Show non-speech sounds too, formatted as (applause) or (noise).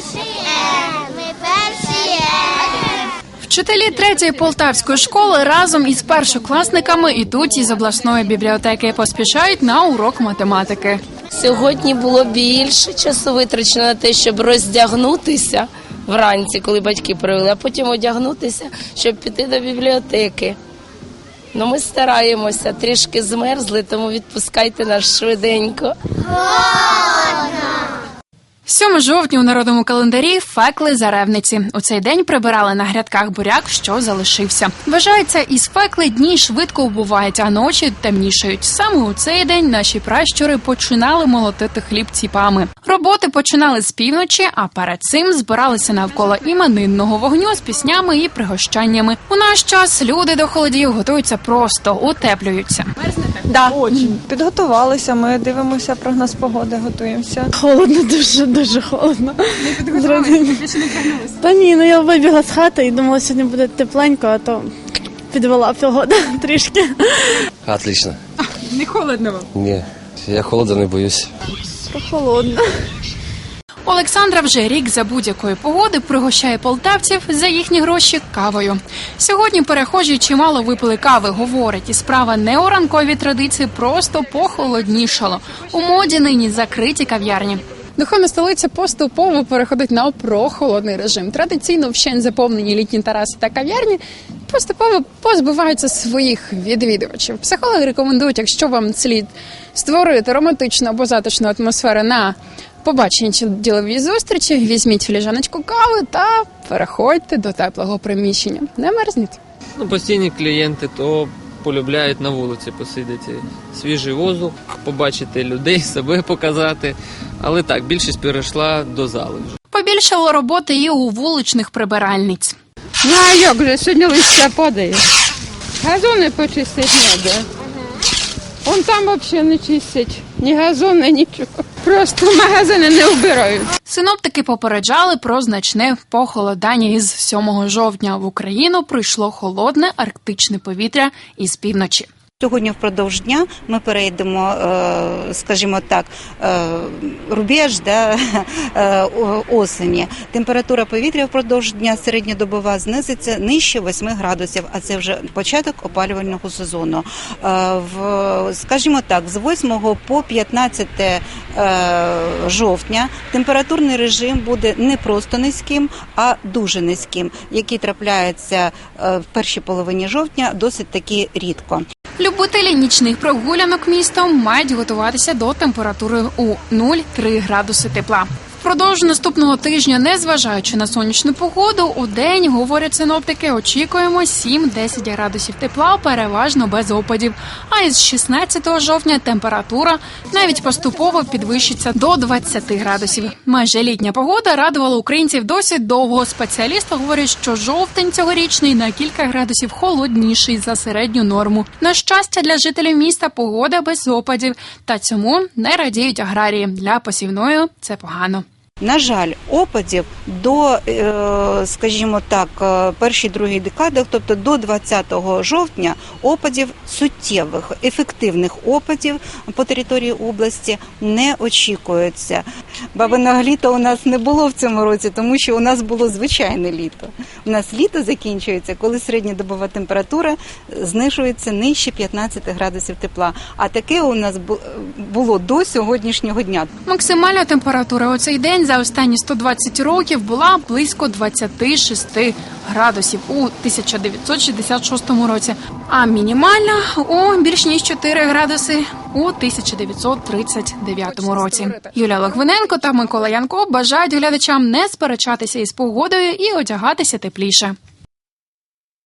перші Е, ми перші Е. Вчителі третьої полтавської школи разом із першокласниками ідуть із обласної бібліотеки. Поспішають на урок математики. Сьогодні було більше часу витрачено на те, щоб роздягнутися вранці, коли батьки привели, а потім одягнутися, щоб піти до бібліотеки. Ну, ми стараємося, трішки змерзли, тому відпускайте нас швиденько. 7 жовтня у народному календарі фекли заревниці. У цей день прибирали на грядках буряк, що залишився. Вважається, із фекли дні швидко убувають, а ночі темнішають. Саме у цей день наші пращури починали молотити хліб ціпами. Роботи починали з півночі, а перед цим збиралися навколо іменинного вогню з піснями і пригощаннями. У наш час люди до холодів готуються просто, утеплюються. Да. Підготувалися, ми дивимося прогноз погоди, готуємося. Холодно, дуже дуже холодно. Не Та ні, ну я вибігла з хати і думала, сьогодні буде тепленько, а то підвела погода (laughs) трішки. Отлично. Не холодно вам. Ні, я холода не боюсь. Прохолодно. Олександра вже рік за будь-якої погоди пригощає полтавців за їхні гроші кавою. Сьогодні перехожі чимало випили кави. Говорить, і справа не у ранковій традиції, просто похолоднішало. У моді нині закриті кав'ярні. Духовна столиця поступово переходить на прохолодний режим. Традиційно вщент заповнені літні тераси та кав'ярні поступово позбуваються своїх відвідувачів. Психологи рекомендують, якщо вам слід створити романтичну або затишну атмосферу на побаченні чи діловій зустрічі, візьміть фліжаночку кави та переходьте до теплого приміщення. Не мерзніть. Ну, постійні клієнти то полюбляють на вулиці посидіти. Свіжий воздух, побачити людей, (laughs) себе показати. Але так, більшість перейшла до зали вже. Побільшало роботи і у вуличних прибиральниць. Ну а як же сьогодні листя падає? Газони почистити треба. Вон там взагалі не чистять. Ні газони, нічого. Просто магазини не вбирають. Синоптики попереджали про значне похолодання із 7 жовтня. В Україну прийшло холодне арктичне повітря із півночі. Сьогодні впродовж дня ми перейдемо, е, скажімо так, е, рубеж да, е, осені. Температура повітря впродовж дня середньодобова знизиться нижче 8 градусів, а це вже початок опалювального сезону. В, скажімо так, з 8 по 15 е, жовтня температурний режим буде не просто низьким, а дуже низьким, який трапляється в першій половині жовтня досить таки рідко. Любителі нічних прогулянок містом мають готуватися до температури у 0,3 градуси тепла. Впродовж наступного тижня, незважаючи на сонячну погоду, у день, говорять синоптики, очікуємо 7-10 градусів тепла, переважно без опадів. А із 16 жовтня температура навіть поступово підвищиться до 20 градусів. Майже літня погода радувала українців досить довго. Спеціалісти говорять, що жовтень цьогорічний на кілька градусів холодніший за середню норму. На щастя, для жителів міста погода без опадів, та цьому не радіють аграрії. Для посівної це погано. На жаль, опадів до, е, скажімо так, е, першій другій декадах, тобто до 20 жовтня, опадів суттєвих, ефективних опадів по території області не очікується. Бабиного літа у нас не було в цьому році, тому що у нас було звичайне літо. У нас літо закінчується, коли середньодобова температура знижується нижче 15 градусів тепла. А таке у нас було до сьогоднішнього дня. Максимальна температура у цей день за останні 120 років була близько 26 градусів у 1966 році, а мінімальна у більш ніж 4 градуси у 1939 році. Юля Логвиненко та Микола Янко бажають глядачам не сперечатися із погодою і одягатися тепліше.